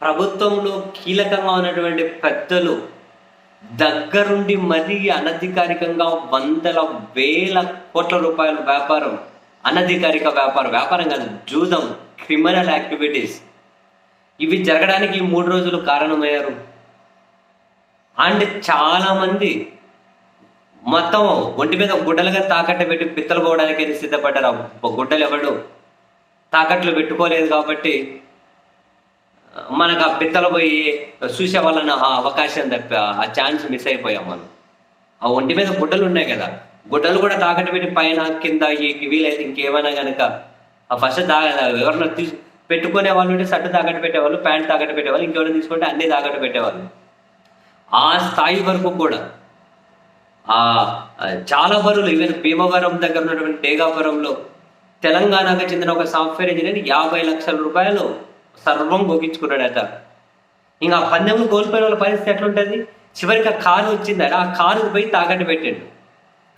ప్రభుత్వంలో కీలకంగా ఉన్నటువంటి పెద్దలు దగ్గరుండి మరీ అనధికారికంగా వందల వేల కోట్ల రూపాయల వ్యాపారం అనధికారిక వ్యాపారం వ్యాపారం కాదు జూదం క్రిమినల్ యాక్టివిటీస్ ఇవి జరగడానికి మూడు రోజులు కారణమయ్యారు. అండ్ చాలామంది మొత్తం ఒంటి మీద గుడ్డలుగా తాకట్టు పెట్టి పిత్తలు పోవడానికి అయితే సిద్ధపడ్డారు గుడ్డలు ఎవడు తాకట్లు పెట్టుకోలేదు కాబట్టి మనకు ఆ పిత్తలు పోయి చూసే వాళ్ళని ఆ అవకాశం తప్ప ఆ ఛాన్స్ మిస్ అయిపోయాం మనం. ఆ ఒంటి మీద గుడ్డలు ఉన్నాయి కదా. గుడ్డలు కూడా తాకట్టు పెట్టి పైన కింద వీలైతే ఇంకేమైనా కనుక ఆ ఫస్ట్ తాగ ఎవరన్నా తీసు పెట్టుకునే వాళ్ళు ఉంటే షర్ట్ తాకట్టు పెట్టేవాళ్ళు ప్యాంట్ తాకట్టు పెట్టేవాళ్ళు ఇంకెవరైనా తీసుకుంటే అన్ని తాకట్టు పెట్టేవాళ్ళు. ఆ స్థాయి వరకు కూడా ఆ ఆ, చాలా బరువులు ఈవెన్ భీమవరం దగ్గర ఉన్నటువంటి టేగాపురంలో తెలంగాణకు చెందిన ఒక సాఫ్ట్వేర్ ఇంజనీర్ యాభై లక్షల రూపాయలు సర్వం గోగించుకున్నాడట ఇంకా ఆ పందెంలో కోల్పోయిన వాళ్ళ పరిస్థితి ఎట్లుంటుంది? చివరికి ఆ కారు వచ్చిందట. ఆ కారు పోయి తాకట్టు పెట్టాడు.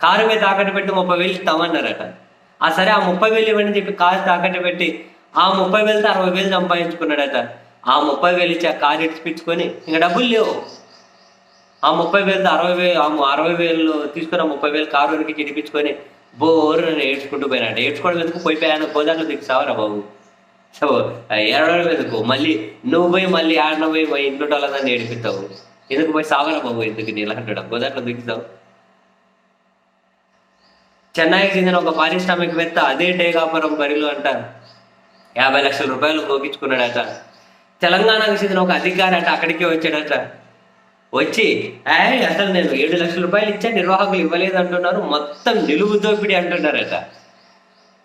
కారు మీద తాకట్టు పెట్టి ముప్పై వేలు ఇస్తామన్నారట. ఆ సరే ఆ ముప్పై వేలు ఇవ్వండి చెప్పి కారు తాకట్టు పెట్టి ఆ ముప్పై వేలతో అరవై వేలు సంపాదించుకున్నాడట. ఆ ముప్పై వేలు ఇచ్చి ఆ కారు ఇచ్చిపించుకొని ఇంకా డబ్బులు లేవు. ఆ ముప్పై వేలతో అరవై వేలు ఆ అరవై వేలు తీసుకున్న ముప్పై వేలు కారు వరకు చిడిపించుకొని బోరు నన్ను ఏడ్చుకుంటూ పోయినాడు. ఏడ్చుకోవడం ఎందుకు? పోయిపోయాను. గోదాట్లో దిక్కు సావరా బాబు? సో ఏడవడం ఎందుకు? మళ్ళీ నువ్వు పోయి మళ్ళీ ఆడిన పోయి మా ఇంట్లో వాళ్ళని ఏడిపిస్తావు. ఎందుకు పోయి సావరా బాబు ఎందుకు నీ అంటాడు గోదాట్లో దిక్కుతావు చెన్నైకి చెందిన ఒక పారిశ్రామికవేత్త అదే డేగాపురం బరిలో అంట యాభై లక్షల రూపాయలు మోగించుకున్నాడట. తెలంగాణకు చెందిన ఒక అధికారి అంట అక్కడికే వచ్చాడట. వచ్చి "ఏయ్, అసలు నేను ఏడు లక్షల రూపాయలు ఇచ్చా నిర్వాహకులు ఇవ్వలేదు అంటున్నారు మొత్తం నిలువు దోపిడీ అంటున్నారట.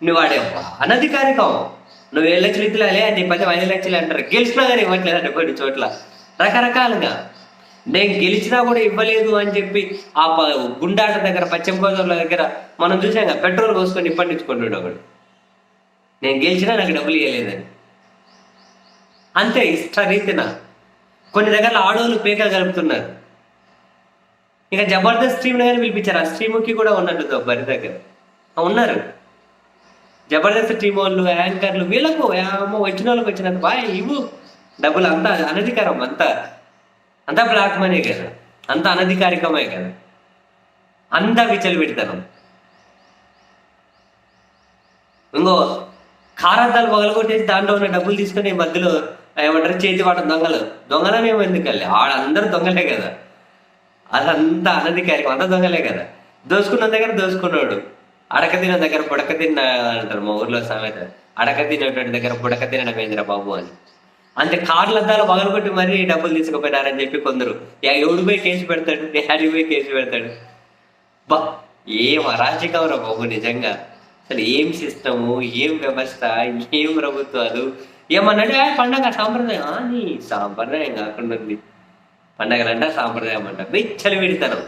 నువ్వు వాడే అనధికారికం. నువ్వు ఏడు లక్షలు ఇద్దులే నీ పది ఐదు లక్షలు అంటారు. గెలిచినా కానీ ఇవ్వట్లేదంట కొన్ని చోట్ల. రకరకాలుగా. నేను గెలిచినా కూడా ఇవ్వలేదు అని చెప్పి ఆ గుండాట దగ్గర పశ్చిమ గోదావరి దగ్గర మనం చూసాం కదా పెట్రోల్ పోసుకొని ఇప్పటించుకుంటాడు ఒకడు. నేను గెలిచినా నాకు డబ్బులు ఇవ్వలేదని అంతే ఇష్ట రీతిన. కొన్ని దగ్గర ఆడవాళ్ళు పేక కలుపుతున్నారు. ఇంకా జబర్దస్త్ స్ట్రీమ్ని కానీ పిలిపించారు. ఆ స్ట్రీముకి కూడా ఉన్నట్టు బరి దగ్గర. ఉన్నారు. జబర్దస్త్ టీం వాళ్ళు యాంకర్లు వీళ్ళకు అమ్మ వచ్చిన వాళ్ళకి వచ్చినంత బాయ్ ఇవ్వు. డబ్బులు అంతా అనధికారం అంతా. అంతా బ్లాక్ మనీ కదా. అంతా అనధికారికమే కదా. అంతా విచ్చలు పెడతాను ఇంకో కారంతాలు పగలగొట్టేసి దాంట్లో ఉన్న డబ్బులు తీసుకొని మధ్యలో ఏమంటారు చేతి వాట దొంగలు. దొంగలనేమో ఎందుకల్లి? ఆడందరూ దొంగలే కదా. అదంతా అనధికారికం అంతా దొంగలే కదా. దోసుకున్న దగ్గర దోసుకున్నాడు. అడక తిన దగ్గర పుడక తిన్న అంటారు మా ఊర్లో సామెత. అడక తినేటువంటి దగ్గర పుడక తినడం ఏందిరా బాబు అని. అంటే కార్ల అద్దాలు పగలగొట్టి మరీ డబ్బులు తీసుకుపోయినారని చెప్పి కొందరు ఎవడు పోయి కేసు పెడతాడు? డాడీ పోయి కేసు పెడతాడు? బా ఏం అరాచకం రా బాబు నిజంగా. అసలు ఏం సిస్టము ఏం వ్యవస్థ ఏం ప్రభుత్వాలు? ఏమన్నాడు పండగ సాంప్రదాయం. సాంప్రదాయం కాకుండా ఉంది. పండగలంట సాంప్రదాయం అంట. విచ్చలు విడితనం.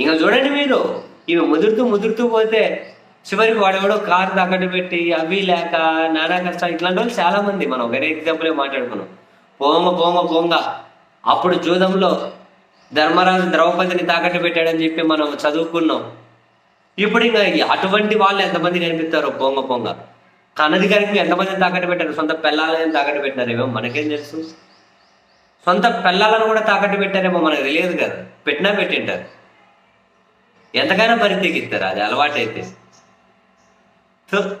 ఇంకా చూడండి మీరు ఇవి ముదురుతూ ముదురుతూ పోతే చివరికి వాడెవడో కారు తాకట్టు పెట్టి అవి లేక నానా కష్టాలు. ఇట్లాంటి వాళ్ళు చాలా మంది మనం వేరే ఎగ్జాంపులే మాట్లాడుకున్నాం. పోంగ పోంగ పోంగ. అప్పుడు జూదంలో ధర్మరాజు ద్రౌపదిని తాకట్టు పెట్టాడని చెప్పి మనం చదువుకున్నాం. ఇప్పుడు ఇంకా అటువంటి వాళ్ళు ఎంతమంది కనిపిస్తారు? పొంగ పొంగ. అనధికారికంగా ఎంతమంది తాకట్టు పెట్టారు? సొంత పిల్లలని తాకట్టు పెట్టారు ఏమో మనకేం తెలుసు? సొంత పిల్లలను కూడా తాకట్టు పెట్టారేమో మనకు తెలియదు కదా. పెట్టినా పెట్టింటారు. ఎంతకైనా పరితెగిస్తారు అది అలవాటైతే. సో